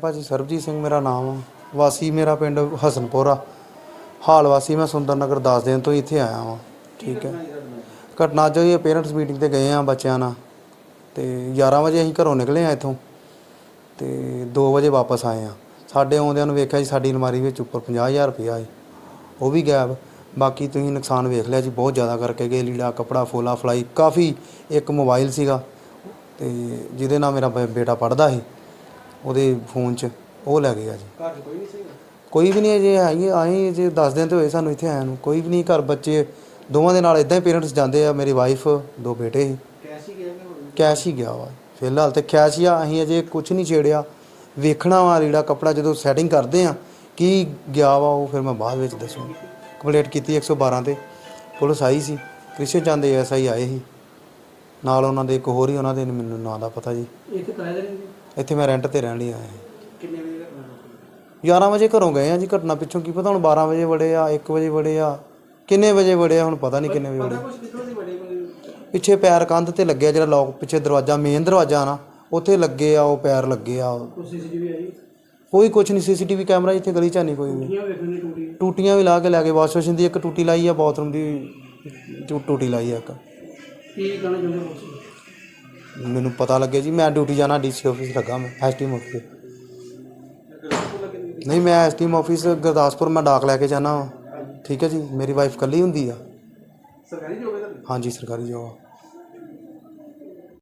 ਭਾਜੀ ਸਰਬਜੀਤ ਸਿੰਘ ਮੇਰਾ ਨਾਮ ਆ। ਵਾਸੀ ਮੇਰਾ ਪਿੰਡ ਹਸਨਪੁਰ। ਆ ਹਾਲ ਵਾਸੀ ਮੈਂ ਸੁੰਦਰ ਨਗਰ 10 ਦਿਨ ਤੋਂ ਇੱਥੇ ਆਇਆ ਵਾਂ। ਠੀਕ ਹੈ। ਘਟਨਾ ਜੋ ਇਹ ਪੇਰੈਂਟਸ ਮੀਟਿੰਗ ਤੇ ਗਏ ਆ ਬੱਚਿਆਂ ਨਾਲ। ਤੇ 11 ਵਜੇ ਅਸੀਂ ਘਰੋਂ ਨਿਕਲੇ ਆ ਇੱਥੋਂ। ਤੇ 2 ਵਜੇ ਵਾਪਸ ਆਏ ਆ। ਸਾਡੇ ਆਉਂਦਿਆਂ ਨੂੰ ਵੇਖਿਆ ਜੀ, ਸਾਡੀ ਅਲਮਾਰੀ ਵਿੱਚ ਉੱਪਰ 50000 ਰੁਪਇਆ ਹੈ ਉਹ ਵੀ ਗਾਇਬ। ਬਾਕੀ ਤੁਸੀਂ ਨੁਕਸਾਨ ਵੇਖ ਲਿਆ ਜੀ, ਬਹੁਤ ਜ਼ਿਆਦਾ ਕਰਕੇ ਗਏ। ਲੀੜਾ, ਕਪੜਾ, ਫੋਲਾ, ਫਲਾਈ, ਕਾਫੀ ਇੱਕ ਮੋਬਾਈਲ ਸੀਗਾ। ਤੇ ਜਿਹਦੇ ਨਾਲ ਮੇਰਾ ਬ- ਬੇਟਾ ਪੜਦਾ ਸੀ। ਉਹਦੇ ਫੋਨ 'ਚ ਉਹ ਲੈ ਗਿਆ ਜੀ। ਘਰ 'ਚ ਕੋਈ ਨਹੀਂ ਸੀਗਾ? ਕੋਈ ਵੀ ਨਹੀਂ ਅਜੇ ਆਈ ਆਏ ਜੇ 10 ਦਿਨ ਤੇ ਹੋਏ ਸਾਨੂੰ ਇੱਥੇ ਆਇਆ ਨੂੰ। ਕੋਈ ਵੀ ਨਹੀਂ ਘਰ ਬੱਚੇ ਦੋਵਾਂ ਦੇ ਨਾਲ ਇਦਾਂ ਹੀ ਪੇਰੈਂਟਸ ਜਾਂਦੇ ਆ ਮੇਰੀ ਵਾਈਫ ਦੋ ਬੇਟੇ ਸੀ। ਕੈਸ਼ ਹੀ ਗਿਆ ਕਿ ਹੋਰ? ਕੈਸ਼ ਹੀ ਗਿਆ ਵਾ। ਫਿਲਹਾਲ ਤੇ ਕੈਸ਼ ਹੀ ਆ ਅਸੀਂ ਅਜੇ ਕੁਝ ਨਹੀਂ ਛੇੜਿਆ। ਵੇਖਣਾ ਵਾ ਲੀੜਾ ਕੱਪੜਾ ਜਦੋਂ ਸੈਟਿੰਗ ਕਰਦੇ ਆ ਕੀ ਗਿਆ ਵਾ ਉਹ ਫਿਰ ਮੈਂ ਬਾਅਦ ਵਿੱਚ ਦੱਸੂਗਾ ਕੰਪਲੀਟ ਕੀਤੀ 112 ਤੇ। ਪੁਲਿਸ ਆਈ ਸੀ ਕ੍ਰਿਸ਼ਨ ਚੰਦ ਐਸਆਈ ਆਏ ਸੀ। ਨਾਲ ਉਹਨਾਂ ਦੇ ਇੱਕ ਹੋਰ ਹੀ ਉਹਨਾਂ ਦੇ ਮੈਨੂੰ ਨਾਂ ਦਾ ਪਤਾ ਜੀ। ਦੇ ਰਹਿੰਦੇ ਇੱਥੇ ਮੈਂ ਰੈਂਟ ਤੇ ਰਹਿਣ ਲਈ ਆਇਆ। ਹਾਂ ਕਿੰਨੇ ਵਜੇ ਦਾ ਘਟਨਾ 11 ਵਜੇ ਘਰੋਂ ਗਏ ਆ ਜੀ ਘਟਨਾ ਪਿੱਛੋਂ ਕੀ ਪਤਾ ਹੁਣ 12 ਵਜੇ ਵੜੇ ਆ 1 ਵਜੇ ਵੜੇ ਆ ਕਿੰਨੇ ਵਜੇ ਵੜੇ ਆ ਹੁਣ ਪਤਾ ਨਹੀਂ ਕਿੰਨੇ ਵਜੇ ਵੜੇ। ਪਿੱਛੇ ਪੈਰ ਕੰਧ ਤੇ ਲੱਗਿਆ ਜਿਹੜਾ ਲੋਕ ਪਿੱਛੇ ਦਰਵਾਜ਼ਾ ਮੇਨ ਦਰਵਾਜ਼ਾ ਨਾ ਉੱਥੇ ਲੱਗੇ ਆ ਉਹ ਪੈਰ ਲੱਗੇ ਆ। ਕੋਈ ਕੁਝ ਨਹੀਂ ਸੀਸੀਟੀਵੀ ਕੈਮਰਾ ਇੱਥੇ ਗਲੀ ਚ ਨਹੀਂ ਕੋਈ ਵੀ। ਟੂਟੀਆਂ ਵੀ ਲਾ ਕੇ ਲੈ ਗਏ ਵਾਸ਼ ਮਸ਼ੀਨ ਦੀ ਇੱਕ ਟੂਟੀ ਲਾਈ ਆ ਬਾਥਰੂਮ ਦੀ ਟੂਟੀ ਲਾਈ ਆ ਇੱਕ। ਕੀ ਕਹਿਣਾ ਚਾਹੁੰਦੇ ਹੋ ਮੈਨੂੰ ਪਤਾ ਲੱਗਿਆ ਜੀ ਮੈਂ ਡਿਊਟੀ ਜਾਣਾ ਡੀਸੀ ਆਫਿਸ ਲੱਗਾ ਮੈਂ ਐਸਟੀਐਮ ਆਫਿਸ ਨਹੀਂ ਮੈਂ ਐਸਟੀਐਮ ਆਫਿਸ ਗੁਰਦਾਸਪੁਰ ਮੈਂ ਡਾਕ ਲੈ ਕੇ ਜਾਣਾ ਠੀਕ ਹੈ ਜੀ ਮੇਰੀ ਵਾਈਫ ਕੱਲੀ ਹੁੰਦੀ ਆ। ਸਰਕਾਰੀ ਜੋਬ ਹੈ ਹਾਂਜੀ ਸਰਕਾਰੀ ਜੋਬ